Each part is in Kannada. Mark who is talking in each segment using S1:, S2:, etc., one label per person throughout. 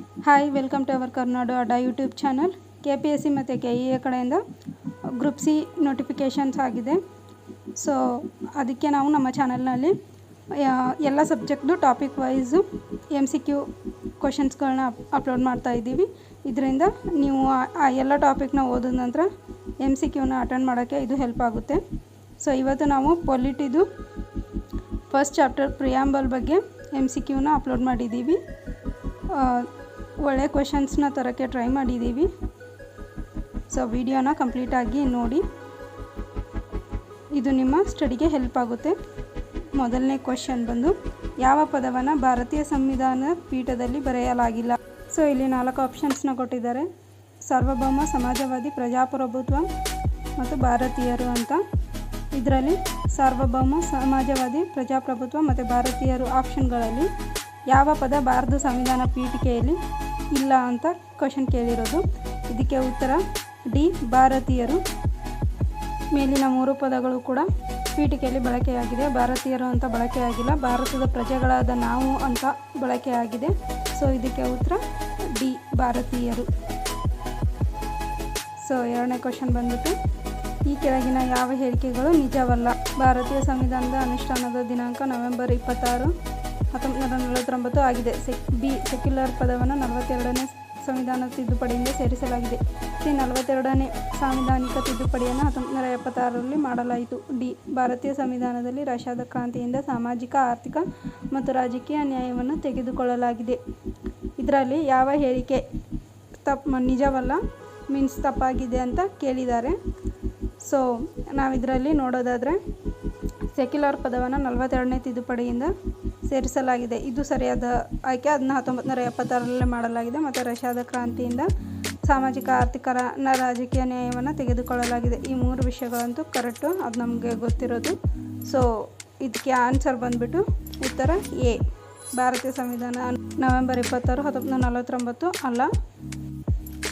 S1: Hi welcome to our Karnadu Adda YouTube channel K P S C ಮತ್ತು ಕೆ ಇ ಎ ಕಡೆಯಿಂದ ಗ್ರೂಪ್ ಸಿ ನೋಟಿಫಿಕೇಷನ್ಸ್ ಆಗಿದೆ. ಸೊ ಅದಕ್ಕೆ ನಾವು ನಮ್ಮ ಚಾನಲ್ನಲ್ಲಿ ಎಲ್ಲ ಸಬ್ಜೆಕ್ಟ್ದು topic wise M C Q ಕ್ವಶನ್ಸ್ಗಳನ್ನ upload ಮಾಡ್ತಾ ಇದ್ದೀವಿ. ಇದರಿಂದ ನೀವು ಆ- ಎಲ್ಲ ಟಾಪಿಕ್ನ ಓದಿದ ನಂತರ ಎಂ ಸಿ ಕ್ಯೂನ ಅಟೆಂಡ್ ಮಾಡೋಕ್ಕೆ ಇದು ಹೆಲ್ಪ್ ಆಗುತ್ತೆ. ಸೊ ಇವತ್ತು ನಾವು ಪೊಲಿಟಿದು ಫಸ್ಟ್ ಚಾಪ್ಟರ್ ಪ್ರಿಯಾಂಬಲ್ ಬಗ್ಗೆ ಎಂ ಸಿ ಕ್ಯೂನ ಅಪ್ಲೋಡ್ ಮಾಡಿದ್ದೀವಿ. ಒಳ್ಳೆ ಕ್ವೆಶನ್ಸ್ನ ತರೋಕ್ಕೆ ಟ್ರೈ ಮಾಡಿದ್ದೀವಿ ಸೊ ವಿಡಿಯೋನ ಕಂಪ್ಲೀಟಾಗಿ ನೋಡಿ. ಇದು ನಿಮ್ಮ ಸ್ಟಡಿಗೆ ಹೆಲ್ಪ್ ಆಗುತ್ತೆ. ಮೊದಲನೇ ಕ್ವಶನ್ ಬಂದು, ಯಾವ ಪದವನ್ನು ಭಾರತೀಯ ಸಂವಿಧಾನ ಪೀಠದಲ್ಲಿ ಬರೆಯಲಾಗಿಲ್ಲ? ಸೊ ಇಲ್ಲಿ ನಾಲ್ಕು ಆಪ್ಷನ್ಸ್ನ ಕೊಟ್ಟಿದ್ದಾರೆ. ಸಾರ್ವಭೌಮ, ಸಮಾಜವಾದಿ, ಪ್ರಜಾಪ್ರಭುತ್ವ ಮತ್ತು ಭಾರತೀಯರು ಅಂತ. ಇದರಲ್ಲಿ ಸಾರ್ವಭೌಮ, ಸಮಾಜವಾದಿ, ಪ್ರಜಾಪ್ರಭುತ್ವ ಮತ್ತು ಭಾರತೀಯರು ಆಪ್ಷನ್ಗಳಲ್ಲಿ ಯಾವ ಪದ ಭಾರತ ಸಂವಿಧಾನ ಪೀಠಿಕೆಯಲ್ಲಿ ಇಲ್ಲ ಅಂತ ಕ್ವಶನ್ ಕೇಳಿರೋದು. ಇದಕ್ಕೆ ಉತ್ತರ ಡಿ, ಭಾರತೀಯರು. ಮೇಲಿನ ಮೂರು ಪದಗಳು ಕೂಡ ಪೀಠಿಕೆಯಲ್ಲಿ ಬಳಕೆಯಾಗಿದೆ. ಭಾರತೀಯರು ಅಂತ ಬಳಕೆಯಾಗಿಲ್ಲ, ಭಾರತದ ಪ್ರಜೆಗಳಾದ ನಾವು ಅಂತ ಬಳಕೆಯಾಗಿದೆ. ಸೊ ಇದಕ್ಕೆ ಉತ್ತರ ಡಿ, ಭಾರತೀಯರು. ಸೊ ಎರಡನೇ ಕ್ವಶನ್ ಬಂದ್ಬಿಟ್ಟು, ಈ ಕೆಳಗಿನ ಯಾವ ಹೇಳಿಕೆಗಳು ನಿಜವಲ್ಲ? ಭಾರತೀಯ ಸಂವಿಧಾನದ ಅನುಷ್ಠಾನದ ದಿನಾಂಕ ನವೆಂಬರ್ ಇಪ್ಪತ್ತಾರು. ಹತ್ತೊಂಬತ್ತು ನೂರ ನಲವತ್ತೊಂಬತ್ತು ಆಗಿದೆ. ಸೆಕ್, ಬಿ ಸೆಕ್ಯುಲರ್ ಪದವನ್ನು ನಲವತ್ತೆರಡನೇ ಸಂವಿಧಾನ ತಿದ್ದುಪಡಿಯಿಂದ ಸೇರಿಸಲಾಗಿದೆ. ಸಿ ನಲವತ್ತೆರಡನೇ ಸಾಂವಿಧಾನಿಕ ತಿದ್ದುಪಡಿಯನ್ನು ಹತ್ತೊಂಬತ್ತು ನೂರ ಎಪ್ಪತ್ತಾರರಲ್ಲಿ ಮಾಡಲಾಯಿತು. ಡಿ ಭಾರತೀಯ ಸಂವಿಧಾನದಲ್ಲಿ ರಷ್ಯಾದ ಕ್ರಾಂತಿಯಿಂದ ಸಾಮಾಜಿಕ, ಆರ್ಥಿಕ ಮತ್ತು ರಾಜಕೀಯ ನ್ಯಾಯವನ್ನು ತೆಗೆದುಕೊಳ್ಳಲಾಗಿದೆ. ಇದರಲ್ಲಿ ಯಾವ ಹೇಳಿಕೆ ತಪ್ಪು ನಿಜವಲ್ಲ, ಮೀನ್ಸ್ ತಪ್ಪಾಗಿದೆ ಅಂತ ಕೇಳಿದ್ದಾರೆ. ಸೊ, ನಾವಿದರಲ್ಲಿ ನೋಡೋದಾದರೆ ಸೆಕ್ಯುಲರ್ ಪದವನ್ನು ನಲವತ್ತೆರಡನೇ ತಿದ್ದುಪಡಿಯಿಂದ ಸೇರಿಸಲಾಗಿದೆ. ಇದು ಸರಿಯಾದ ಆಯ್ಕೆ. ಅದನ್ನ ಹತ್ತೊಂಬತ್ತು ನೂರ ಎಪ್ಪತ್ತಾರರಲ್ಲೇ ಮಾಡಲಾಗಿದೆ ಮತ್ತು ರಷ್ಯಾದ ಕ್ರಾಂತಿಯಿಂದ ಸಾಮಾಜಿಕ, ಆರ್ಥಿಕ ರಾಜಕೀಯ ನ್ಯಾಯವನ್ನು ತೆಗೆದುಕೊಳ್ಳಲಾಗಿದೆ. ಈ ಮೂರು ವಿಷಯಗಳಂತೂ ಕರೆಕ್ಟು. ಅದು ನಮಗೆ ಗೊತ್ತಿರೋದು. ಸೊ ಇದಕ್ಕೆ ಆನ್ಸರ್ ಬಂದುಬಿಟ್ಟು ಉತ್ತರ ಎ. ಭಾರತೀಯ ಸಂವಿಧಾನ ನವೆಂಬರ್ ಇಪ್ಪತ್ತಾರು ಹತ್ತೊಂಬತ್ತು ನಲವತ್ತೊಂಬತ್ತು ಅಲ್ಲ.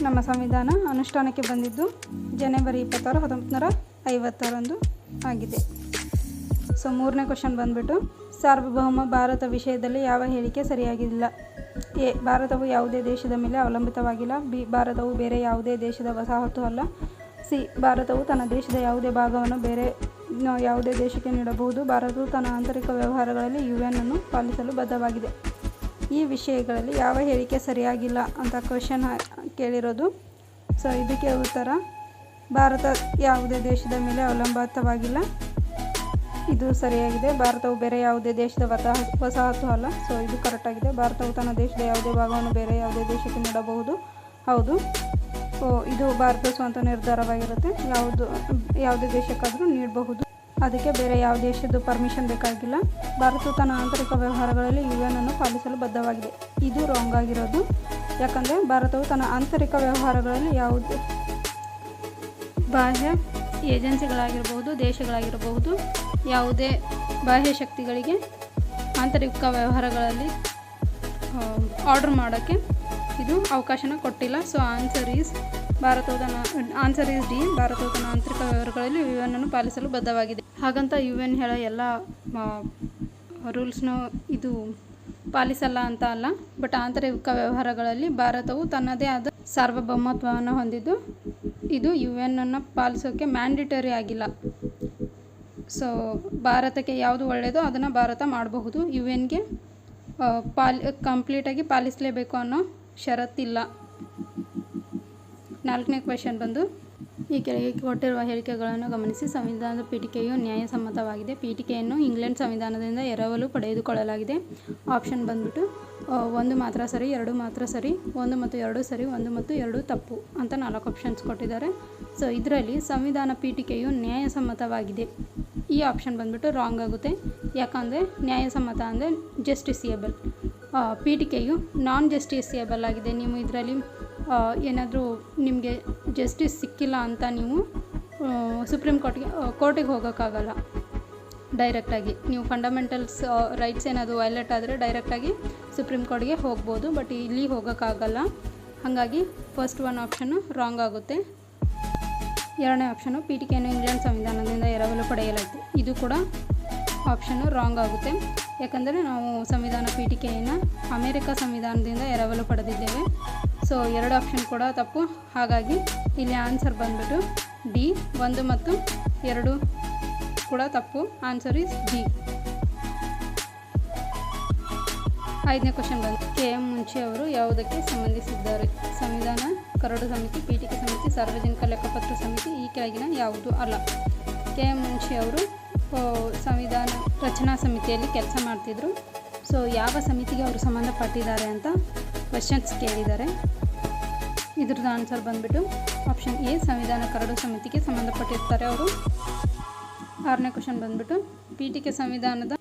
S1: ನಮ್ಮ ಸಂವಿಧಾನ ಅನುಷ್ಠಾನಕ್ಕೆ ಬಂದಿದ್ದು ಜನವರಿ ಇಪ್ಪತ್ತಾರು ಹತ್ತೊಂಬತ್ತು ನೂರ ಐವತ್ತರಂದು ಆಗಿದೆ. ಸೊ ಮೂರನೇ ಕ್ವಶನ್ ಬಂದ್ಬಿಟ್ಟು ಸಾರ್ವಭೌಮ ಭಾರತ ವಿಷಯದಲ್ಲಿ ಯಾವ ಹೇಳಿಕೆ ಸರಿಯಾಗಿಲ್ಲ? ಎ. ಭಾರತವು ಯಾವುದೇ ದೇಶದ ಮೇಲೆ ಅವಲಂಬಿತವಾಗಿಲ್ಲ. ಬಿ. ಭಾರತವು ಬೇರೆ ಯಾವುದೇ ದೇಶದ ವಸಾಹತು ಅಲ್ಲ. ಸಿ. ಭಾರತವು ತನ್ನ ದೇಶದ ಯಾವುದೇ ಭಾಗವನ್ನು ಬೇರೆ ಯಾವುದೇ ದೇಶಕ್ಕೆ ನೀಡಬಹುದು. ಭಾರತವು ತನ್ನ ಆಂತರಿಕ ವ್ಯವಹಾರಗಳಲ್ಲಿ ಯು ಎನ್ ಅನ್ನು ಪಾಲಿಸಲು ಬದ್ಧವಾಗಿದೆ. ಈ ವಿಷಯಗಳಲ್ಲಿ ಯಾವ ಹೇಳಿಕೆ ಸರಿಯಾಗಿಲ್ಲ ಅಂತ ಕ್ವಶನ್ ಕೇಳಿರೋದು. ಸೊ ಇದಕ್ಕೆ ಉತ್ತರ, ಭಾರತ ಯಾವುದೇ ದೇಶದ ಮೇಲೆ ಅವಲಂಬಿತವಾಗಿಲ್ಲ. ಇದು ಸರಿಯಾಗಿದೆ. ಭಾರತವು ಬೇರೆ ಯಾವುದೇ ದೇಶದ ವಸಾಹ, ವಸಾಹತು ಅಲ್ಲ. ಸೊ ಇದು ಕರೆಕ್ಟಾಗಿದೆ ಭಾರತವು ತನ್ನ ದೇಶದ ಯಾವುದೇ ಭಾಗವನ್ನು ಬೇರೆ ಯಾವುದೇ ದೇಶಕ್ಕೆ ನೀಡಬಹುದು. ಹೌದು. ಸೊ ಇದು ಭಾರತ ಸ್ವಂತ ನಿರ್ಧಾರವಾಗಿರುತ್ತೆ. ಯಾವುದು, ಯಾವುದೇ ದೇಶಕ್ಕಾದರೂ ನೀಡಬಹುದು. ಅದಕ್ಕೆ ಬೇರೆ ಯಾವ ದೇಶದ್ದು ಪರ್ಮಿಷನ್ ಬೇಕಾಗಿಲ್ಲ. ಭಾರತವು ತನ್ನ ಆಂತರಿಕ ವ್ಯವಹಾರಗಳಲ್ಲಿ ಯು ಎನ್ ಅನ್ನು ಪಾಲಿಸಲು ಬದ್ಧವಾಗಿದೆ. ಇದು ರಾಂಗ್ ಆಗಿರೋದು. ಯಾಕಂದರೆ ಭಾರತವು ತನ್ನ ಆಂತರಿಕ ವ್ಯವಹಾರಗಳಲ್ಲಿ ಯಾವುದೇ ಬಾಹ್ಯ ಏಜೆನ್ಸಿಗಳಾಗಿರಬಹುದು, ದೇಶಗಳಾಗಿರಬಹುದು, ಯಾವುದೇ ಬಾಹ್ಯ ಶಕ್ತಿಗಳಿಗೆ ಆಂತರಿಕ ವ್ಯವಹಾರಗಳಲ್ಲಿ ಆರ್ಡರ್ ಮಾಡೋಕ್ಕೆ ಇದು ಅವಕಾಶನ ಕೊಟ್ಟಿಲ್ಲ. ಸೊ ಆನ್ಸರ್ ಈಸ್ ಭಾರತೋದನ ತನ್ನ ಆನ್ಸರ್ ಈಸ್ ಡಿ ಭಾರತೋದನ ತನ್ನ ಆಂತರಿಕ ವ್ಯವಹಾರಗಳಲ್ಲಿ ಯು ಎನ್ ಅನ್ನು ಪಾಲಿಸಲು ಬದ್ಧವಾಗಿದೆ. ಹಾಗಂತ ಯು ಎನ್ ಹೇಳೋ ಎಲ್ಲ ರೂಲ್ಸ್ನ ಇದು ಪಾಲಿಸಲ್ಲ ಅಂತ ಅಲ್ಲ. ಬಟ್ ಆಂತರಿಕ ವ್ಯವಹಾರಗಳಲ್ಲಿ ಭಾರತವು ತನ್ನದೇ ಆದ ಸಾರ್ವಭೌಮತ್ವವನ್ನು ಹೊಂದಿದ್ದು ಇದು ಯು ಎನ್ ಅನ್ನು ಪಾಲಿಸೋಕ್ಕೆ ಮ್ಯಾಂಡಿಟರಿ ಆಗಿಲ್ಲ. ಸೊ ಭಾರತಕ್ಕೆ ಯಾವುದು ಒಳ್ಳೆಯದೋ ಅದನ್ನು ಭಾರತ ಮಾಡಬಹುದು. ಯು ಎನ್ಗೆ ಪಾಲ್ ಕಂಪ್ಲೀಟಾಗಿ ಪಾಲಿಸಲೇಬೇಕು ಅನ್ನೋ ಷರತ್ತಿಲ್ಲ. ನಾಲ್ಕನೇ ಕ್ವೆಶನ್ ಬಂದು ಈ ಕೆಳಗೆ ಕೊಟ್ಟಿರುವ ಹೇಳಿಕೆಗಳನ್ನು ಗಮನಿಸಿ ಸಂವಿಧಾನದ ಪೀಠಿಕೆಯು ನ್ಯಾಯಸಮ್ಮತವಾಗಿದೆ. ಪೀಠಿಕೆಯನ್ನು ಇಂಗ್ಲೆಂಡ್ ಸಂವಿಧಾನದಿಂದ ಎರವಲು ಪಡೆದುಕೊಳ್ಳಲಾಗಿದೆ. ಆಪ್ಷನ್ ಬಂದ್ಬಿಟ್ಟು ಒಂದು ಮಾತ್ರ ಸರಿ, ಎರಡು ಮಾತ್ರ ಸರಿ, ಒಂದು ಮತ್ತು ಎರಡು ಸರಿ, ಒಂದು ಮತ್ತು ಎರಡು ತಪ್ಪು ಅಂತ ನಾಲ್ಕು ಆಪ್ಷನ್ಸ್ ಕೊಟ್ಟಿದ್ದಾರೆ. ಸೊ ಇದರಲ್ಲಿ ಸಂವಿಧಾನ ಪೀಠಿಕೆಯು ನ್ಯಾಯಸಮ್ಮತವಾಗಿದೆ. ಈ ಆಪ್ಷನ್ ಬಂದ್ಬಿಟ್ಟು ರಾಂಗ್ ಆಗುತ್ತೆ. ಯಾಕಂದರೆ ನ್ಯಾಯಸಮ್ಮತ ಅಂದರೆ ಜಸ್ಟಿಸಿಯಬಲ್ ಪೀಠಿಕೆಯು ನಾನ್ ಜಸ್ಟಿಸಿಯಬಲ್ ಆಗಿದೆ. ನೀವು ಇದರಲ್ಲಿ ಏನಾದರೂ ನಿಮಗೆ ಜಸ್ಟಿಸ್ ಸಿಕ್ಕಿಲ್ಲ ಅಂತ ನೀವು ಸುಪ್ರೀಂ ಕೋರ್ಟ್ಗೆ ಕೋರ್ಟಿಗೆ ಹೋಗೋಕ್ಕಾಗಲ್ಲ. ಡೈರೆಕ್ಟಾಗಿ ನೀವು ಫಂಡಮೆಂಟಲ್ಸ್ ರೈಟ್ಸ್ ಏನಾದರೂ ವೈಲೇಟ್ ಆದರೆ ಡೈರೆಕ್ಟಾಗಿ ಸುಪ್ರೀಂ ಕೋರ್ಟ್ಗೆ ಹೋಗ್ಬೋದು, ಬಟ್ ಇಲ್ಲಿ ಹೋಗೋಕ್ಕಾಗಲ್ಲ. ಹಾಗಾಗಿ ಫಸ್ಟ್ ಒನ್ ಆಪ್ಷನು ರಾಂಗ್ ಆಗುತ್ತೆ. ಎರಡನೇ ಆಪ್ಷನು ಪೀಠಿಕೆಯನ್ನು ಇಂಗ್ಲೆಂಡ್ ಸಂವಿಧಾನದಿಂದ ಎರವಲು ಪಡೆಯಲಾಯಿತು. ಇದು ಕೂಡ ಆಪ್ಷನ್ನು ರಾಂಗ್ ಆಗುತ್ತೆ. ಯಾಕಂದರೆ ನಾವು ಸಂವಿಧಾನ ಪೀಠಿಕೆಯನ್ನು ಅಮೇರಿಕ ಸಂವಿಧಾನದಿಂದ ಎರವಲು ಪಡೆದಿದ್ದೇವೆ. ಸೊ ಎರಡು ಆಪ್ಷನ್ ಕೂಡ ತಪ್ಪು. ಹಾಗಾಗಿ ಇಲ್ಲಿ ಆನ್ಸರ್ ಬಂದ್ಬಿಟ್ಟು ಡಿ ಒಂದು ಮತ್ತು ಎರಡು ಕೂಡ ತಪ್ಪು. ಆನ್ಸರ್ ಈಸ್ ಡಿ ಐದನೇ ಕ್ವಶನ್ ಬಂದು ಕೆ ಎಂ ಮುಂಚೆ ಅವರು ಯಾವುದಕ್ಕೆ ಸಂಬಂಧಿಸಿದ್ದಾರೆ? ಸಂವಿಧಾನ, ಕರಡು ಸಮಿತಿ ಪೀಠಿಕೆ ಸಮಿತಿ, ಸಾರ್ವಜನಿಕ ಲೆಕ್ಕಪತ್ರ ಸಮಿತಿ, ಈ ಕೆಳಗಿನ ಯಾವುದು ಅಲ್ಲ. ಕೆ ಎಂ ಮುಂಚೆ ಅವರು ಸಂವಿಧಾನ ರಚನಾ ಸಮಿತಿಯಲ್ಲಿ ಕೆಲಸ ಮಾಡ್ತಿದ್ರು. ಸೊ ಯಾವ ಸಮಿತಿಗೆ ಅವರು ಸಂಬಂಧಪಟ್ಟಿದ್ದಾರೆ ಅಂತ ಕ್ವಶನ್ಸ್ ಕೇಳಿದ್ದಾರೆ. ಇದ್ರದ್ದು ಆನ್ಸರ್ ಬಂದ್ಬಿಟ್ಟು ಆಪ್ಷನ್ ಎ ಸಂವಿಧಾನ ಕರಡು ಸಮಿತಿಗೆ ಸಂಬಂಧಪಟ್ಟಿರ್ತಾರೆ ಅವರು. ಆರನೇ ಕ್ವಶನ್ ಬಂದ್ಬಿಟ್ಟು, ಪೀಠಿಕೆ ಸಂವಿಧಾನದ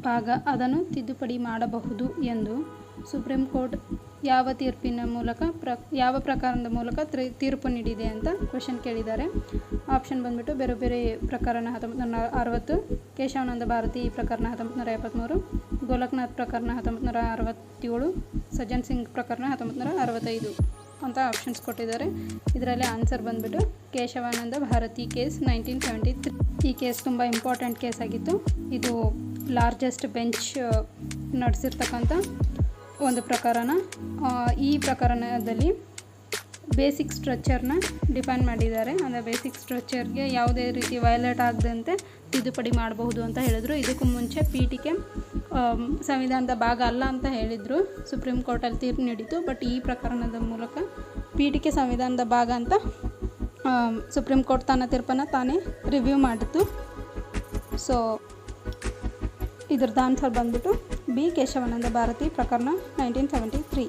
S1: ಭಾಗ ಅದನ್ನು ತಿದ್ದುಪಡಿ ಮಾಡಬಹುದು ಎಂದು. ಸುಪ್ರೀಂ ಕೋರ್ಟ್ ಯಾವ ತೀರ್ಪಿನ ಮೂಲಕ ಪ್ರ, ಯಾವ ಪ್ರಕಾರದ ಮೂಲಕ ತ್ರಿ- ತೀರ್ಪು ನೀಡಿದೆ ಅಂತ ಕ್ವಶನ್ ಕೇಳಿದ್ದಾರೆ. ಆಪ್ಷನ್ ಬಂದ್ಬಿಟ್ಟು ಬೇರೆ ಬೇರೆ ಪ್ರಕರಣ ಹತ್ತೊಂಬತ್ತು ನೂರ ಅರವತ್ತು, ಕೇಶವಾನಂದ ಭಾರತಿ ಈ ಪ್ರಕರಣ ಹತ್ತೊಂಬತ್ತು ನೂರ ಎಪ್ಪತ್ತ್ಮೂರು ಗೋಲಕ್ನಾಥ್ ಪ್ರಕರಣ ಹತ್ತೊಂಬತ್ತು ನೂರ ಅರವತ್ತೇಳು, ಸಜ್ಜನ್ ಸಿಂಗ್ ಪ್ರಕರಣ ಹತ್ತೊಂಬತ್ತು ನೂರ ಅರವತ್ತೈದು. ಅಂತ ಆಪ್ಷನ್ಸ್ ಕೊಟ್ಟಿದ್ದಾರೆ. ಇದರಲ್ಲಿ ಆನ್ಸರ್ ಬಂದ್ಬಿಟ್ಟು Kesavananda Bharati case nineteen seventy three ಈ ಕೇಸ್ ತುಂಬ ಇಂಪಾರ್ಟೆಂಟ್ ಕೇಸ್ ಆಗಿತ್ತು. ಇದು ಲಾರ್ಜೆಸ್ಟ್ ಬೆಂಚ್ ನಡೆಸಿರ್ತಕ್ಕಂಥ ಒಂದು ಪ್ರಕರಣ. ಈ ಪ್ರಕರಣದಲ್ಲಿ ಬೇಸಿಕ್ ಸ್ಟ್ರಕ್ಚರ್ನ ಡಿಫೈನ್ ಮಾಡಿದ್ದಾರೆ. ಅಂದರೆ ಬೇಸಿಕ್ ಸ್ಟ್ರಕ್ಚರ್ಗೆ ಯಾವುದೇ ರೀತಿ ವಯಲೇಟ್ ಆಗದಂತೆ ತಿದ್ದುಪಡಿ ಮಾಡಬಹುದು ಅಂತ ಹೇಳಿದ್ರು. ಇದಕ್ಕೂ ಮುಂಚೆ ಪಿ ಟಿ ಆಮ್, ಸಂವಿಧಾನದ ಭಾಗ ಅಲ್ಲ ಅಂತ ಹೇಳಿದರು. ಸುಪ್ರೀಂ ಕೋರ್ಟಲ್ಲಿ ತೀರ್ಪು ನೀಡಿತು ಬಟ್ ಈ ಪ್ರಕರಣದ ಮೂಲಕ ಪೀಠಿಕೆ ಸಂವಿಧಾನದ ಭಾಗ ಅಂತ ಸುಪ್ರೀಂ ಕೋರ್ಟ್ ತನ್ನ ತೀರ್ಪನ್ನು ತಾನೇ ರಿವ್ಯೂ ಮಾಡಿತು ಸೊ ಇದ್ರದ್ದು ಆನ್ಸರ್ ಬಂದ್ಬಿಟ್ಟು ಬಿ. ಕೇಶವಾನಂದ ಭಾರತಿ ಪ್ರಕರಣ ನೈನ್ಟೀನ್ ಸೆವೆಂಟಿ ತ್ರೀ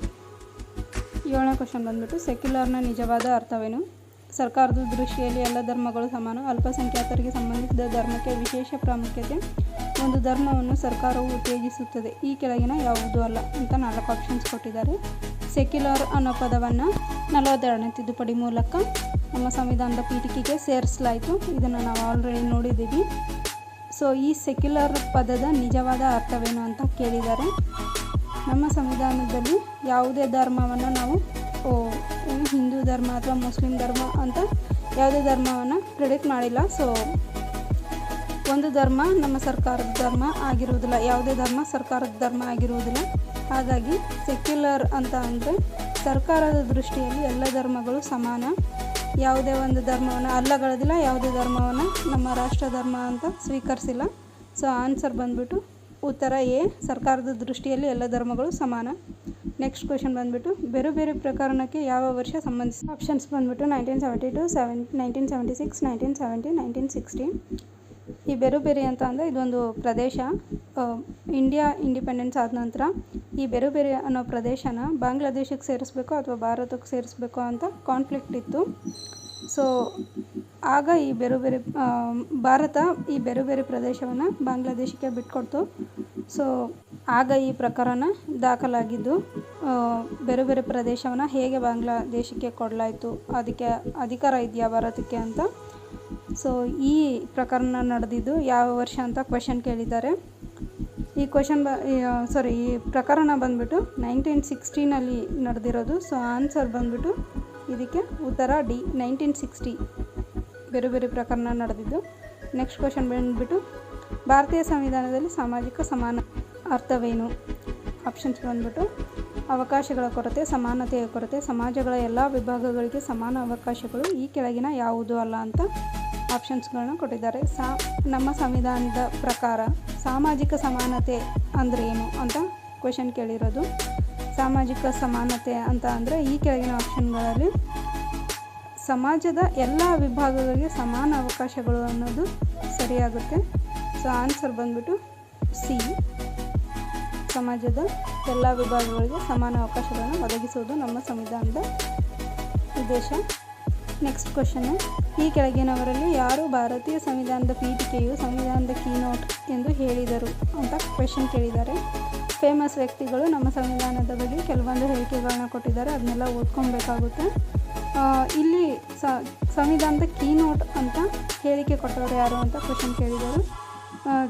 S1: ಏಳನೇ ಕ್ವಶನ್ ಬಂದ್ಬಿಟ್ಟು ಸೆಕ್ಯುಲರ್ನ ನಿಜವಾದ ಅರ್ಥವೇನು? ಸರ್ಕಾರದ ದೃಷ್ಟಿಯಲ್ಲಿ ಎಲ್ಲ ಧರ್ಮಗಳು ಸಮಾನ, ಅಲ್ಪಸಂಖ್ಯಾತರಿಗೆ ಸಂಬಂಧಿಸಿದ ಧರ್ಮಕ್ಕೆ ವಿಶೇಷ ಪ್ರಾಮುಖ್ಯತೆ ಒಂದು ಧರ್ಮವನ್ನು ಸರ್ಕಾರವು ಉತ್ತೇಜಿಸುತ್ತದೆ ಈ ಕೆಳಗಿನ ಯಾವುದೂ ಅಲ್ಲ ಅಂತ ನಾಲ್ಕು ಆಪ್ಷನ್ಸ್ ಕೊಟ್ಟಿದ್ದಾರೆ. ಸೆಕ್ಯುಲರ್ ಅನ್ನೋ ಪದವನ್ನು ನಲವತ್ತೆರಡನೇ ತಿದ್ದುಪಡಿ ಮೂಲಕ ನಮ್ಮ ಸಂವಿಧಾನದ ಪೀಠಿಕೆಗೆ ಸೇರಿಸಲಾಯಿತು. ಇದನ್ನು ನಾವು ಆಲ್ರೆಡಿ ನೋಡಿದ್ದೀವಿ. ಸೊ ಈ ಸೆಕ್ಯುಲರ್ ಪದದ ನಿಜವಾದ ಅರ್ಥವೇನು ಅಂತ ಕೇಳಿದ್ದಾರೆ ನಮ್ಮ ಸಂವಿಧಾನದಲ್ಲಿ ಯಾವುದೇ ಧರ್ಮವನ್ನು ನಾವು ಹಿಂದೂ ಧರ್ಮ ಅಥವಾ ಮುಸ್ಲಿಂ ಧರ್ಮ ಅಂತ ಯಾವುದೇ ಧರ್ಮವನ್ನು ಪ್ರಿಡಿಕ್ಟ್ ಮಾಡಿಲ್ಲ. ಸೊ ಒಂದು ಧರ್ಮ ನಮ್ಮ ಸರ್ಕಾರದ ಧರ್ಮ ಆಗಿರುವುದಿಲ್ಲ, ಯಾವುದೇ ಧರ್ಮ ಸರ್ಕಾರದ ಧರ್ಮ ಆಗಿರುವುದಿಲ್ಲ. ಹಾಗಾಗಿ ಸೆಕ್ಯುಲರ್ ಅಂತ ಅಂದರೆ ಸರ್ಕಾರದ ದೃಷ್ಟಿಯಲ್ಲಿ ಎಲ್ಲ ಧರ್ಮಗಳು ಸಮಾನ. ಯಾವುದೇ ಒಂದು ಧರ್ಮವನ್ನು ಅಲ್ಲಗಳದಿಲ್ಲ, ಯಾವುದೇ ಧರ್ಮವನ್ನು ನಮ್ಮ ರಾಷ್ಟ್ರ ಧರ್ಮ ಅಂತ ಸ್ವೀಕರಿಸಿಲ್ಲ. ಸೊ ಆನ್ಸರ್ ಬಂದ್ಬಿಟ್ಟು ಉತ್ತರ ಎ, ಸರ್ಕಾರದ ದೃಷ್ಟಿಯಲ್ಲಿ ಎಲ್ಲ ಧರ್ಮಗಳು ಸಮಾನ. ನೆಕ್ಸ್ಟ್ ಕ್ವೆಶನ್ ಬಂದುಬಿಟ್ಟು ಬೇರೆ ಬೇರೆ ಪ್ರಕರಣಕ್ಕೆ ಯಾವ ವರ್ಷ ಸಂಬಂಧಿಸಿದ ಆಪ್ಷನ್ಸ್ ಬಂದುಬಿಟ್ಟು nineteen seventy two seven nineteen seventy six nineteen seventy nineteen sixty ಈ ಬೇರೆ ಬೇರೆ ಅಂತ ಅಂದರೆ ಇದೊಂದು ಪ್ರದೇಶ ಇಂಡಿಯಾ ಇಂಡಿಪೆಂಡೆನ್ಸ್ ಆದ ನಂತರ ಈ ಬೇರೆ ಬೇರೆ ಅನ್ನೋ ಪ್ರದೇಶನ ಬಾಂಗ್ಲಾದೇಶಕ್ಕೆ ಸೇರಿಸ್ಬೇಕು ಅಥವಾ ಭಾರತಕ್ಕೆ ಸೇರಿಸ್ಬೇಕು ಅಂತ ಕಾನ್ಫ್ಲಿಕ್ಟ್ ಇತ್ತು. ಸೊ ಆಗ ಈ ಬೇರೆ ಬೇರೆ ಭಾರತ ಈ ಬೆರುಬೆರಿ ಬೇರೆ ಪ್ರದೇಶವನ್ನು ಬಾಂಗ್ಲಾದೇಶಕ್ಕೆ ಬಿಟ್ಕೊಡ್ತು. ಸೊ ಆಗ ಈ ಪ್ರಕರಣ ದಾಖಲಾಗಿದ್ದು ಬೇರೆ ಪ್ರದೇಶವನ್ನು ಹೇಗೆ ಬಾಂಗ್ಲಾದೇಶಕ್ಕೆ ಕೊಡಲಾಯಿತು, ಅದಕ್ಕೆ ಅಧಿಕಾರ ಇದೆಯಾ ಭಾರತಕ್ಕೆ ಅಂತ ಸೊ ಈ ಪ್ರಕರಣ ನಡೆದಿದ್ದು ಯಾವ ವರ್ಷ ಅಂತ ಕ್ವೆಶನ್ ಕೇಳಿದ್ದಾರೆ. ಈ ಕ್ವೆಶನ್ ಬ ಸಾರಿ ಈ ಪ್ರಕರಣ ಬಂದ್ಬಿಟ್ಟು ನೈನ್ಟೀನ್ ಸಿಕ್ಸ್ಟೀನಲ್ಲಿ ನಡೆದಿರೋದು. ಸೊ ಆನ್ಸರ್ ಬಂದ್ಬಿಟ್ಟು ಇದಕ್ಕೆ ಉತ್ತರ ಡಿ ನೈನ್ಟೀನ್ ಸಿಕ್ಸ್ಟಿ ಬೇರೆ ಬೇರೆ ಪ್ರಕರಣ ನಡೆದಿದ್ದು. ನೆಕ್ಸ್ಟ್ ಕ್ವೆಶನ್ ಬಂದ್ಬಿಟ್ಟು ಭಾರತೀಯ ಸಂವಿಧಾನದಲ್ಲಿ ಸಾಮಾಜಿಕ ಸಮಾನ ಅರ್ಥವೇನು? ಆಪ್ಷನ್ಸ್ ಬಂದ್ಬಿಟ್ಟು ಅವಕಾಶಗಳ ಕೊರತೆ, ಸಮಾನತೆಯ ಕೊರತೆ, ಸಮಾಜಗಳ ಎಲ್ಲ ವಿಭಾಗಗಳಿಗೆ ಸಮಾನ ಅವಕಾಶಗಳು ಈ ಕೆಳಗಿನ ಯಾವುದು ಅಲ್ಲ ಅಂತ ಆಪ್ಷನ್ಸ್ಗಳನ್ನ ಕೊಟ್ಟಿದ್ದಾರೆ. ಸಾ, ನಮ್ಮ ಸಂವಿಧಾನದ ಪ್ರಕಾರ ಸಾಮಾಜಿಕ ಸಮಾನತೆ ಅಂದರೆ ಏನು ಅಂತ ಕ್ವೆಶನ್ ಕೇಳಿರೋದು. ಸಾಮಾಜಿಕ ಸಮಾನತೆ ಅಂತ ಅಂದರೆ ಈ ಕೆಳಗಿನ ಆಪ್ಷನ್ಗಳಲ್ಲಿ ಸಮಾಜದ ಎಲ್ಲ ವಿಭಾಗಗಳಿಗೆ ಸಮಾನ ಅವಕಾಶಗಳು ಅನ್ನೋದು ಸರಿಯಾಗುತ್ತೆ. ಸೊ ಆನ್ಸರ್ ಬಂದ್ಬಿಟ್ಟು ಸಿ ಸಮಾಜದ ಎಲ್ಲ ವಿಭಾಗಗಳಿಗೆ ಸಮಾನ ಅವಕಾಶಗಳನ್ನು ಒದಗಿಸುವುದು ನಮ್ಮ ಸಂವಿಧಾನದ ಉದ್ದೇಶ. ನೆಕ್ಸ್ಟ್ ಕ್ವಶನ್ ಈ ಕೆಳಗಿನವರಲ್ಲಿ ಯಾರು ಭಾರತೀಯ ಸಂವಿಧಾನದ ಪೀಠಿಕೆಯು ಸಂವಿಧಾನದ ಕೀನೋಟ್ ಎಂದು ಹೇಳಿದರು ಅಂತ ಕ್ವೆಶನ್ ಕೇಳಿದ್ದಾರೆ. ಫೇಮಸ್ ವ್ಯಕ್ತಿಗಳು ನಮ್ಮ ಸಂವಿಧಾನದ ಬಗ್ಗೆ ಕೆಲವೊಂದು ಹೇಳಿಕೆಗಳನ್ನ ಕೊಟ್ಟಿದ್ದಾರೆ ಅದನ್ನೆಲ್ಲ ಓದ್ಕೊಬೇಕಾಗುತ್ತೆ ಇಲ್ಲಿ ಸಂವಿಧಾನದ ಸಂವಿಧಾನದ ಕೀನೋಟ್ ಅಂತ ಹೇಳಿಕೆ ಕೊಟ್ಟವರು ಯಾರು ಅಂತ ಕ್ವೆಶನ್ ಕೇಳಿದರು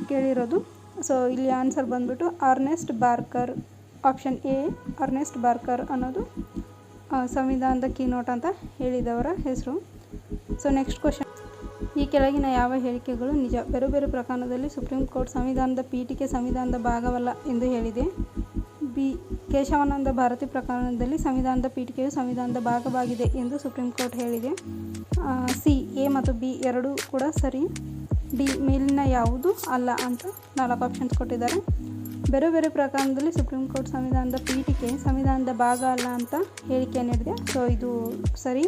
S1: ಕೇಳಿರೋದು. ಸೊ ಇಲ್ಲಿ ಆನ್ಸರ್ ಬಂದ್ಬಿಟ್ಟು Ernest Barker option A Ernest Barker ಅನ್ನೋದು. ಸಂವಿಧಾನದ ಕೀನೋಟ್ ಅಂತ ಹೇಳಿದವರ ಹೆಸರು. ಸೊ ನೆಕ್ಸ್ಟ್ ಕ್ವಶನ್ ಈ ಕೆಳಗಿನ ಯಾವ ಹೇಳಿಕೆಗಳು ನಿಜ? ಬೇರೆ ಬೇರೆ ಪ್ರಕರಣದಲ್ಲಿ ಸುಪ್ರೀಂ ಕೋರ್ಟ್ ಸಂವಿಧಾನದ ಪೀಠಿಕೆ ಸಂವಿಧಾನದ ಭಾಗವಲ್ಲ ಎಂದು ಹೇಳಿದೆ. ಬಿ, ಕೇಶವಾನಂದ ಭಾರತಿ ಪ್ರಕರಣದಲ್ಲಿ ಸಂವಿಧಾನದ ಪೀಠಿಕೆಯು ಸಂವಿಧಾನದ ಭಾಗವಾಗಿದೆ ಎಂದು ಸುಪ್ರೀಂ ಕೋರ್ಟ್ ಹೇಳಿದೆ. ಸಿ, ಎ ಮತ್ತು ಬಿ ಎರಡೂ ಕೂಡ ಸರಿ. ಡಿ, ಮೇಲಿನ ಯಾವುದು ಅಲ್ಲ ಅಂತ ನಾಲ್ಕು ಆಪ್ಷನ್ಸ್ ಕೊಟ್ಟಿದ್ದಾರೆ. ಬೇರೆ ಬೇರೆ ಪ್ರಕರಣದಲ್ಲಿ ಸುಪ್ರೀಂ ಕೋರ್ಟ್ ಸಂವಿಧಾನದ ಪೀಠಿಕೆ ಸಂವಿಧಾನದ ಭಾಗ ಅಲ್ಲ ಅಂತ ಹೇಳಿಕೆ ನೀಡಿದೆ. ಸೊ ಇದು ಸರಿ.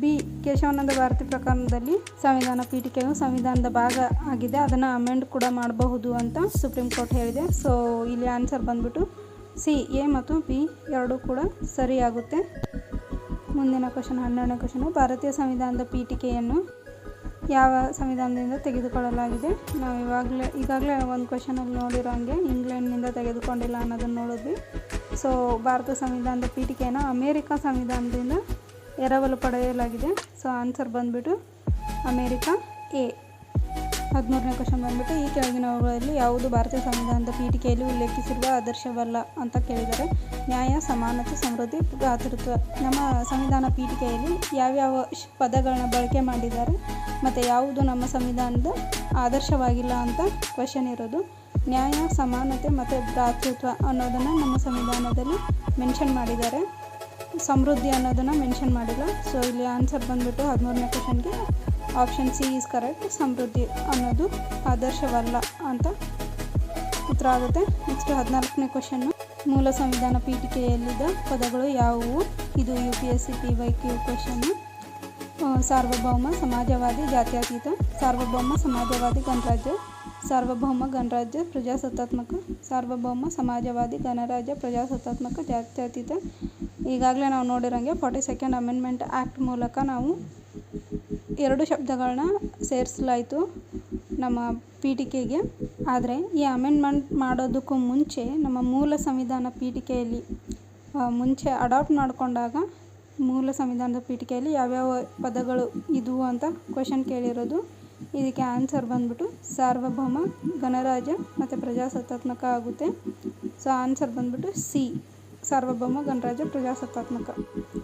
S1: ಬಿ ಕೇಶವಾನಂದ ಭಾರತಿ ಪ್ರಕರಣದಲ್ಲಿ ಸಂವಿಧಾನ ಪೀಠಿಕೆಯು ಸಂವಿಧಾನದ ಭಾಗ ಆಗಿದೆ. ಅದನ್ನು ಅಮೆಂಡ್ ಕೂಡ ಮಾಡಬಹುದು ಅಂತ ಸುಪ್ರೀಂ ಕೋರ್ಟ್ ಹೇಳಿದೆ. ಸೊ ಇಲ್ಲಿ ಆನ್ಸರ್ ಬಂದ್ಬಿಟ್ಟು ಸಿ ಎ ಮತ್ತು ಬಿ ಎರಡೂ ಕೂಡ ಸರಿಯಾಗುತ್ತೆ. ಮುಂದಿನ ಕ್ವಶನ್ ಹನ್ನೆರಡನೇ ಕ್ವಶನು ಭಾರತೀಯ ಸಂವಿಧಾನದ ಪೀಠಿಕೆಯನ್ನು ಯಾವ ಸಂವಿಧಾನದಿಂದ ತೆಗೆದುಕೊಳ್ಳಲಾಗಿದೆ? ನಾವು ಇವಾಗಲೇ ಈಗಾಗಲೇ ಒಂದು ಕ್ವಶನಲ್ಲಿ ನೋಡಿರೋ ಹಂಗೆ ಇಂಗ್ಲೆಂಡ್ನಿಂದ ತೆಗೆದುಕೊಂಡಿಲ್ಲ ಅನ್ನೋದನ್ನು ನೋಡಿದ್ವಿ. ಸೊ ಭಾರತ ಸಂವಿಧಾನದ ಪೀಠಿಕೆಯನ್ನು ಅಮೇರಿಕಾ ಸಂವಿಧಾನದಿಂದ ಎರವಲು ಪಡೆಯಲಾಗಿದೆ. ಸೊ ಆನ್ಸರ್ ಬಂದುಬಿಟ್ಟು ಅಮೇರಿಕಾ ಎ. ಹದಿಮೂರನೇ ಕ್ವಶನ್ ಬಂದ್ಬಿಟ್ಟು, ಈ ಕೆಳಗಿನವುಗಳಲ್ಲಿ ಯಾವುದು ಭಾರತೀಯ ಸಂವಿಧಾನದ ಪೀಠಿಕೆಯಲ್ಲಿ ಉಲ್ಲೇಖಿಸಿರುವ ಆದರ್ಶವಲ್ಲ ಅಂತ ಕೇಳಿದ್ದಾರೆ ನ್ಯಾಯ, ಸಮಾನತೆ, ಸಮೃದ್ಧಿ, ಭ್ರಾತೃತ್ವ. ನಮ್ಮ ಸಂವಿಧಾನ ಪೀಠಿಕೆಯಲ್ಲಿ ಯಾವ್ಯಾವ ಪದಗಳನ್ನ ಬಳಕೆ ಮಾಡಿದ್ದಾರೆ ಮತ್ತು ಯಾವುದು ನಮ್ಮ ಸಂವಿಧಾನದ ಆದರ್ಶವಾಗಿಲ್ಲ ಅಂತ ಕ್ವಶನ್ ಇರೋದು, ನ್ಯಾಯ, ಸಮಾನತೆ ಮತ್ತು ಭ್ರಾತೃತ್ವ ಅನ್ನೋದನ್ನು ನಮ್ಮ ಸಂವಿಧಾನದಲ್ಲಿ ಮೆನ್ಷನ್ ಮಾಡಿದ್ದಾರೆ. ಸಮೃದ್ಧಿ ಅನ್ನೋದನ್ನು ಮೆನ್ಷನ್ ಮಾಡಿಲ್ಲ. ಸೊ, ಇಲ್ಲಿ ಆನ್ಸರ್ ಬಂದ್ಬಿಟ್ಟು ಹದಿಮೂರನೇ ಕ್ವಶನ್ಗೆ ಆಪ್ಷನ್ ಸಿ ಈಸ್ ಕರೆಕ್ಟ್ ಸಮೃದ್ಧಿ ಅನ್ನೋದು ಆದರ್ಶವಲ್ಲ ಅಂತ ಉತ್ತರ ಆಗುತ್ತೆ. ನೆಕ್ಸ್ಟ್ ಹದಿನಾಲ್ಕನೇ ಕ್ವಶನ್ನು ಮೂಲ ಸಂವಿಧಾನ ಪೀಠಿಕೆಯಲ್ಲಿದ್ದ ಪದಗಳು ಯಾವುವು? ಇದು U P S C P Y Q question ಸಾರ್ವಭೌಮ, ಸಮಾಜವಾದಿ, ಜಾತ್ಯತೀತ, ಸಾರ್ವಭೌಮ, ಸಮಾಜವಾದಿ, ಗಣರಾಜ್ಯ, ಸಾರ್ವಭೌಮ, ಗಣರಾಜ್ಯ, ಪ್ರಜಾಸತ್ತಾತ್ಮಕ, ಸಾರ್ವಭೌಮ, ಸಮಾಜವಾದಿ, ಗಣರಾಜ್ಯ, ಪ್ರಜಾಸತ್ತಾತ್ಮಕ, ಜಾತ್ಯತೀತ. ಈಗಾಗಲೇ ನಾವು ನೋಡಿರೋಂಗೆ ಫಾರ್ಟಿ ಸೆಕೆಂಡ್ ಅಮೆಂಡ್ಮೆಂಟ್ ಆ್ಯಕ್ಟ್ ಮೂಲಕ ನಾವು ಎರಡು ಶಬ್ದಗಳನ್ನ ಸೇರಿಸಲಾಯಿತು ನಮ್ಮ ಪೀಠಿಕೆಗೆ. ಆದರೆ ಈ ಅಮೆಂಡ್ಮೆಂಟ್ ಮಾಡೋದಕ್ಕೂ ಮುಂಚೆ ನಮ್ಮ ಮೂಲ ಸಂವಿಧಾನ ಪೀಠಿಕೆಯಲ್ಲಿ ಮುಂಚೆ ಅಡಾಪ್ಟ್ ಮಾಡಿಕೊಂಡಾಗ ಮೂಲ ಸಂವಿಧಾನದ ಪೀಠಿಕೆಯಲ್ಲಿ ಯಾವ್ಯಾವ ಪದಗಳು ಇದ್ವು ಅಂತ ಕ್ವಶನ್ ಕೇಳಿರೋದು. ಇದಕ್ಕೆ ಆನ್ಸರ್ ಬಂದ್ಬಿಟ್ಟು ಸಾರ್ವಭೌಮ, ಗಣರಾಜ್ಯ ಮತ್ತು ಪ್ರಜಾಸತ್ತಾತ್ಮಕ ಆಗುತ್ತೆ. ಸೊ ಆನ್ಸರ್ ಬಂದ್ಬಿಟ್ಟು ಸಿ ಸಾರ್ವಭೌಮ ಗಣರಾಜ್ಯ ಪ್ರಜಾಸತ್ತಾತ್ಮಕ.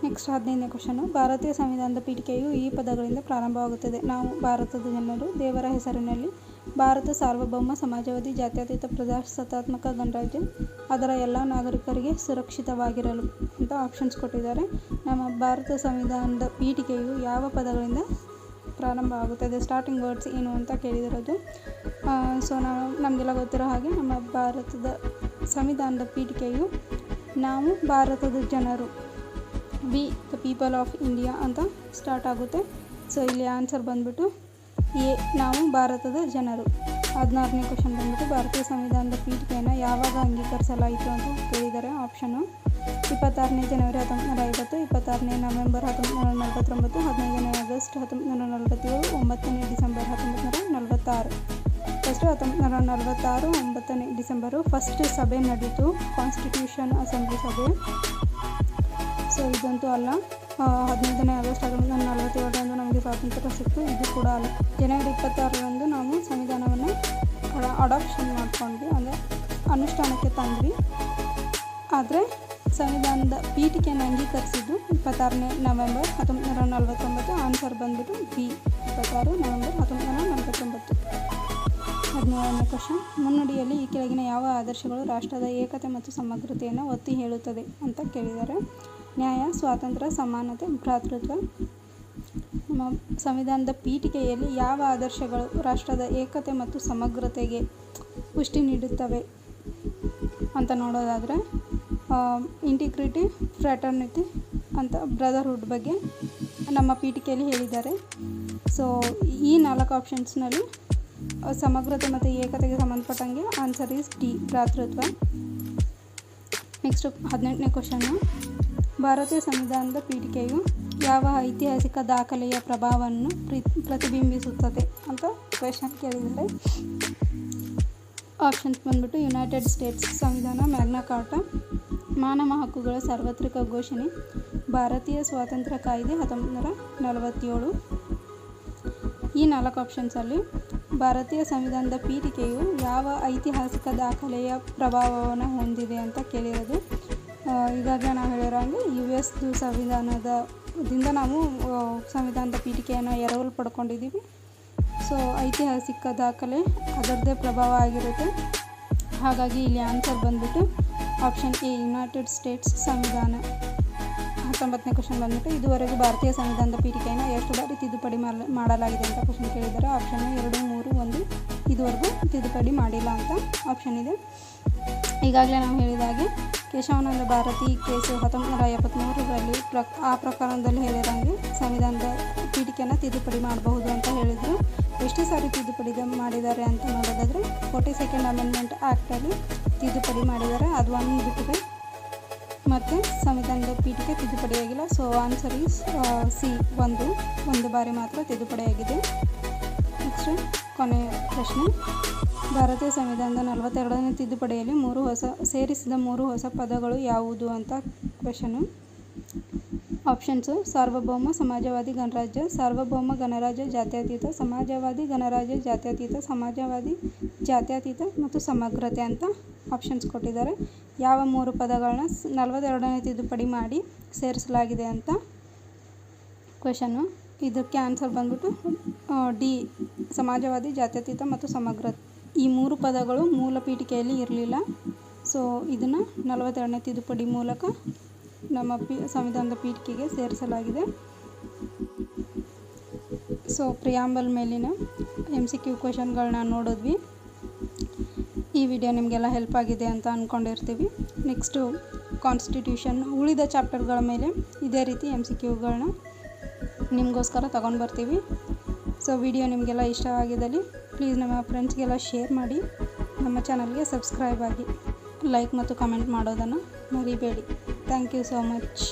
S1: ನೆಕ್ಸ್ಟ್ ಹದಿನೈದನೇ ಕ್ವಶನು ಭಾರತೀಯ ಸಂವಿಧಾನದ ಪೀಠಿಕೆಯು ಈ ಪದಗಳಿಂದ ಪ್ರಾರಂಭವಾಗುತ್ತದೆ. ನಾವು ಭಾರತದ ಜನರು ದೇವರ ಹೆಸರಿನಲ್ಲಿ ಭಾರತ ಸಾರ್ವಭೌಮ ಸಮಾಜವಾದಿ ಜಾತ್ಯತೀತ ಪ್ರಜಾಸತ್ತಾತ್ಮಕ ಗಣರಾಜ್ಯ ಅದರ ಎಲ್ಲ ನಾಗರಿಕರಿಗೆ ಸುರಕ್ಷಿತವಾಗಿರಲು ಅಂತ ಆಪ್ಷನ್ಸ್ ಕೊಟ್ಟಿದ್ದಾರೆ. ನಮ್ಮ ಭಾರತ ಸಂವಿಧಾನದ ಪೀಠಿಕೆಯು ಯಾವ ಪದಗಳಿಂದ ಪ್ರಾರಂಭ ಆಗುತ್ತದೆ ಸ್ಟಾರ್ಟಿಂಗ್ ವರ್ಡ್ಸ್ ಏನು ಅಂತ ಕೇಳಿದಿರೋದು. ಸೊ ನಾವು ನಮಗೆಲ್ಲ ಗೊತ್ತಿರೋ ಹಾಗೆ ನಮ್ಮ ಭಾರತದ ಸಂವಿಧಾನದ ಪೀಠಿಕೆಯು ನಾವು ಭಾರತದ ಜನರು. We the people of India ಅಂತ ಸ್ಟಾರ್ಟ್ ಆಗುತ್ತೆ. ಸೊ ಇಲ್ಲಿ ಆನ್ಸರ್ ಬಂದ್ಬಿಟ್ಟು ಎ, ನಾವು ಭಾರತದ ಜನರು. ಹದಿನಾರನೇ ಕ್ವಶನ್ ಬಂದ್ಬಿಟ್ಟು ಭಾರತೀಯ ಸಂವಿಧಾನದ ಪೀಠಿಕೆಯನ್ನು ಯಾವಾಗ ಅಂಗೀಕರಿಸಲಾಯಿತು ಅಂತ ಕೇಳಿದ್ದಾರೆ ಆಪ್ಷನ್ನು ಇಪ್ಪತ್ತಾರನೇ ಜನವರಿ ಹತ್ತೊಂಬತ್ತು ಐವತ್ತು, ಇಪ್ಪತ್ತಾರನೇ ನವೆಂಬರ್ ಹತ್ತೊಂಬತ್ತು ನೂರ ನಲವತ್ತೊಂಬತ್ತು, ಹದಿನೈದನೇ ಆಗಸ್ಟ್ ಹತ್ತೊಂಬತ್ತು ನೂರ ನಲವತ್ತೇಳು, ಒಂಬತ್ತನೇ ಡಿಸೆಂಬರ್ ಹತ್ತೊಂಬತ್ತು ನೂರ ನಲವತ್ತಾರು. ಫಸ್ಟು ಹತ್ತೊಂಬತ್ತು ನೂರ ನಲವತ್ತಾರು, ಒಂಬತ್ತನೇ ಡಿಸೆಂಬರು ಫಸ್ಟ್ ಸಭೆ ನಡೀತು ಕಾನ್ಸ್ಟಿಟ್ಯೂಷನ್ ಅಸೆಂಬ್ಲಿ ಸಭೆ. ಸೊ ಇದಂತೂ ಅಲ್ಲ. ಹದಿನೈದನೇ ಆಗಸ್ಟ್ ಹತ್ತೊಂಬತ್ತು ನೂರ ನಲವತ್ತೇಳರಂದು ನಮಗೆ ಸ್ವಾತಂತ್ರ್ಯ ಸಿಕ್ತು ಇದು ಕೂಡ ಅಲ್ಲ. ಜನವರಿ ಇಪ್ಪತ್ತಾರರಂದು ನಾವು ಸಂವಿಧಾನವನ್ನು ಅಡಾಪ್ಷನ್ ಮಾಡ್ಕೊಂಡ್ವಿ. ಅಂದರೆ ಅನುಷ್ಠಾನಕ್ಕೆ ತಂದ್ವಿ. ಆದರೆ ಸಂವಿಧಾನದ ಪೀಠಿಕೆಯನ್ನು ಅಂಗೀಕರಿಸಿದ್ದು ಇಪ್ಪತ್ತಾರನೇ ನವೆಂಬರ್ ಹತ್ತೊಂಬತ್ತು ನೂರ ನಲವತ್ತೊಂಬತ್ತು. ಆನ್ಸರ್ ಬಂದ್ಬಿಟ್ಟು ಬಿ ಇಪ್ಪತ್ತಾರು ನವೆಂಬರ್ ಹತ್ತೊಂಬತ್ತು ನೂರ ನಲವತ್ತೊಂಬತ್ತು. ಹದಿನೇಳನೇ ಕ್ವಶನ್ ಮುನ್ನುಡಿಯಲ್ಲಿ ಈ ಕೆಳಗಿನ ಯಾವ ಆದರ್ಶಗಳು ರಾಷ್ಟ್ರದ ಏಕತೆ ಮತ್ತು ಸಮಗ್ರತೆಯನ್ನು ಒತ್ತಿ ಹೇಳುತ್ತದೆ ಅಂತ ಕೇಳಿದ್ದಾರೆ ನ್ಯಾಯ, ಸ್ವಾತಂತ್ರ್ಯ, ಸಮಾನತೆ, ಭ್ರಾತೃತ್ವ ಸಂವಿಧಾನದ ಪೀಠಿಕೆಯಲ್ಲಿ ಯಾವ ಆದರ್ಶಗಳು ರಾಷ್ಟ್ರದ ಏಕತೆ ಮತ್ತು ಸಮಗ್ರತೆಗೆ ಪುಷ್ಟಿ ನೀಡುತ್ತವೆ ಅಂತ ನೋಡೋದಾದರೆ ಇಂಟಿಗ್ರಿಟಿ ಫ್ರ್ಯಾಟರ್ನಿಟಿ ಅಂತ ಬ್ರದರ್ಹುಡ್ ಬಗ್ಗೆ ನಮ್ಮ ಪೀಠಿಕೆಯಲ್ಲಿ ಹೇಳಿದ್ದಾರೆ. ಸೊ ಈ ನಾಲ್ಕು ಆಪ್ಷನ್ಸ್ನಲ್ಲಿ ಸಮಗ್ರತೆ ಮತ್ತು ಏಕತೆಗೆ ಸಂಬಂಧಪಟ್ಟಂಗೆ ಆನ್ಸರ್ ಈಸ್ ಡಿ ಭ್ರಾತೃತ್ವ ನೆಕ್ಸ್ಟ್ ಹದಿನೆಂಟನೇ ಕ್ವಶನ್ನು ಭಾರತೀಯ ಸಂವಿಧಾನದ ಪೀಠಿಕೆಯು ಯಾವ ಐತಿಹಾಸಿಕ ದಾಖಲೆಯ ಪ್ರಭಾವವನ್ನು ಪ್ರಿ ಪ್ರತಿಬಿಂಬಿಸುತ್ತದೆ ಅಂತ ಕ್ವೆಶನ್ ಕೇಳಿದರೆ ಆಪ್ಷನ್ಸ್ ಬಂದ್ಬಿಟ್ಟು ಯುನೈಟೆಡ್ ಸ್ಟೇಟ್ಸ್ ಸಂವಿಧಾನ ಮ್ಯಾಗ್ನಾ ಕಾರ್ಟ ಮಾನವ ಹಕ್ಕುಗಳ ಸಾರ್ವತ್ರಿಕ ಘೋಷಣೆ ಭಾರತೀಯ ಸ್ವಾತಂತ್ರ್ಯ ಕಾಯ್ದೆ ಹತ್ತೊಂಬತ್ತು ನೂರ ನಲವತ್ತೇಳು ಈ ನಾಲ್ಕು ಆಪ್ಷನ್ಸಲ್ಲಿ ಭಾರತೀಯ ಸಂವಿಧಾನದ ಪೀಠಿಕೆಯು ಯಾವ ಐತಿಹಾಸಿಕ ದಾಖಲೆಯ ಪ್ರಭಾವವನ್ನು ಹೊಂದಿದೆ ಅಂತ ಕೇಳಿರೋದು. ಈಗಾಗಲೇ ನಾವು ಹೇಳಿರೋ ಹಾಗೆ ಯು ಎಸ್ದು ಸಂವಿಧಾನದ ದಿಂದ ನಾವು ಸಂವಿಧಾನದ ಪೀಠಿಕೆಯನ್ನು ಎರವಲು ಪಡ್ಕೊಂಡಿದ್ದೀವಿ ಸೊ ಐತಿಹಾಸಿಕ ದಾಖಲೆ ಅದರದ್ದೇ ಪ್ರಭಾವ ಆಗಿರುತ್ತೆ. ಹಾಗಾಗಿ ಇಲ್ಲಿ ಆನ್ಸರ್ ಬಂದ್ಬಿಟ್ಟು ಆಪ್ಷನ್ ಎ ಯುನೈಟೆಡ್ ಸ್ಟೇಟ್ಸ್ ಸಂವಿಧಾನ. ಹತ್ತೊಂಬತ್ತನೇ ಕ್ವಶನ್ ಬಂದ್ಬಿಟ್ಟು ಇದುವರೆಗೂ ಭಾರತೀಯ ಸಂವಿಧಾನದ ಪೀಠಿಕೆಯನ್ನು ಎಷ್ಟು ಬಾರಿ ತಿದ್ದುಪಡಿ ಮಾಡ ಮಾಡಲಾಗಿದೆ ಅಂತ ಕ್ವಶನ್ ಕೇಳಿದ್ದಾರೆ. ಆಪ್ಷನ್ ಎರಡು, ಮೂರು ಒಂದು ಇದುವರೆಗೂ ತಿದ್ದುಪಡಿ ಮಾಡಿಲ್ಲ ಅಂತ ಆಪ್ಷನ್ ಇದೆ. ಈಗಾಗಲೇ ನಾವು ಹೇಳಿದ ಹಾಗೆ ಕೇಶವಾನಂದ ಭಾರತಿ ಕೇಸು ಹತ್ತೊಂಬತ್ತು ನೂರ ಎಪ್ಪತ್ತ್ಮೂರರಲ್ಲಿ ಪ್ರ ಆ ಪ್ರಕರಣದಲ್ಲಿ ಹೇಳಿದಂಗೆ ಸಂವಿಧಾನದ ಪೀಠಿಕೆಯನ್ನು ತಿದ್ದುಪಡಿ ಮಾಡಬಹುದು ಅಂತ ಹೇಳಿದರು. ಎಷ್ಟು ಸಾರಿ ತಿದ್ದುಪಡಿ ಮಾಡಿದ್ದಾರೆ ಅಂತ ನೋಡೋದಾದರೆ ಫೋರ್ಟಿ ಸೆಕೆಂಡ್ ಅಮೆಂಡ್ಮೆಂಟ್ ಆ್ಯಕ್ಟಲ್ಲಿ ತಿದ್ದುಪಡಿ ಮಾಡಿದ್ದಾರೆ. ಅದು ಒಂದು ಬಿಟ್ಟಿದೆ. ಮತ್ತು ಸಂವಿಧಾನದ ಪೀಠಿಕೆ ತಿದ್ದುಪಡಿಯಾಗಿಲ್ಲ ಸೊ ಆನ್ಸರ್ ಈಸ್ ಸಿ ಒಂದು. ಒಂದು ಬಾರಿ ಮಾತ್ರ ತಿದ್ದುಪಡಿಯಾಗಿದೆ ನೆಕ್ಸ್ಟ್ ಕೊನೆಯ ಪ್ರಶ್ನೆ. ಭಾರತೀಯ ಸಂವಿಧಾನದ ನಲವತ್ತೆರಡನೇ ತಿದ್ದುಪಡಿಯಲ್ಲಿ ಮೂರು ಹೊಸ, ಸೇರಿಸಿದ ಮೂರು ಹೊಸ ಪದಗಳು ಯಾವುದು ಅಂತ ಕ್ವೆಶನು ಆಪ್ಷನ್ಸು ಸಾರ್ವಭೌಮ, ಸಮಾಜವಾದಿ, ಗಣರಾಜ್ಯ. ಸಾರ್ವಭೌಮ, ಗಣರಾಜ್ಯ, ಜಾತ್ಯತೀತ. ಸಮಾಜವಾದಿ, ಗಣರಾಜ್ಯ, ಜಾತ್ಯತೀತ. ಸಮಾಜವಾದಿ, ಜಾತ್ಯತೀತ ಮತ್ತು ಸಮಗ್ರತೆ ಅಂತ ಆಪ್ಷನ್ಸ್ ಕೊಟ್ಟಿದ್ದಾರೆ. ಯಾವ ಮೂರು ಪದಗಳನ್ನ ನಲವತ್ತೆರಡನೇ ತಿದ್ದುಪಡಿ ಮಾಡಿ ಸೇರಿಸಲಾಗಿದೆ ಅಂತ ಕ್ವೆಶನ್ನು ಇದಕ್ಕೆ ಆನ್ಸರ್ ಬಂದ್ಬಿಟ್ಟು ಡಿ, ಸಮಾಜವಾದಿ, ಜಾತ್ಯತೀತ ಮತ್ತು ಸಮಗ್ರ. ಈ ಮೂರು ಪದಗಳು ಮೂಲ ಪೀಠಿಕೆಯಲ್ಲಿ ಇರಲಿಲ್ಲ. ಸೊ ಇದನ್ನು ನಲವತ್ತೆರಡನೇ ತಿದ್ದುಪಡಿ ಮೂಲಕ ನಮ್ಮ ಪಿ, ಸಂವಿಧಾನದ ಪೀಠಿಕೆಗೆ ಸೇರಿಸಲಾಗಿದೆ. ಸೊ ಪ್ರಿಯಾಂಬಲ್ ಮೇಲಿನ ಎಂ ಸಿ ಕ್ಯೂ ಕ್ವೆಶನ್ಗಳನ್ನ ನೋಡಿದ್ವಿ. ಈ ವಿಡಿಯೋ ನಿಮಗೆಲ್ಲ ಹೆಲ್ಪ್ ಆಗಿದೆ ಅಂತ ಅಂದ್ಕೊಂಡಿರ್ತೀವಿ ನೆಕ್ಸ್ಟು ಕಾನ್ಸ್ಟಿಟ್ಯೂಷನ್ ಉಳಿದ ಚಾಪ್ಟರ್ಗಳ ಮೇಲೆ ಇದೇ ರೀತಿ ಎಂ ಸಿ ಕ್ಯೂಗಳನ್ನ ನಿಮಗೋಸ್ಕರ ತೊಗೊಂಡು ಬರ್ತೀವಿ. ಸೊ ವಿಡಿಯೋ ನಿಮಗೆಲ್ಲ ಇಷ್ಟವಾಗಿದ್ದಲ್ಲಿ ಪ್ಲೀಸ್ ನಮ್ಮ ಫ್ರೆಂಡ್ಸ್ಗೆಲ್ಲ ಶೇರ್ ಮಾಡಿ, ನಮ್ಮ ಚಾನಲ್ಗೆ ಸಬ್ಸ್ಕ್ರೈಬ್ ಆಗಿ ಲೈಕ್ ಮತ್ತು ಕಮೆಂಟ್ ಮಾಡೋದನ್ನು ಮರಿಬೇಡಿ. Thank you so much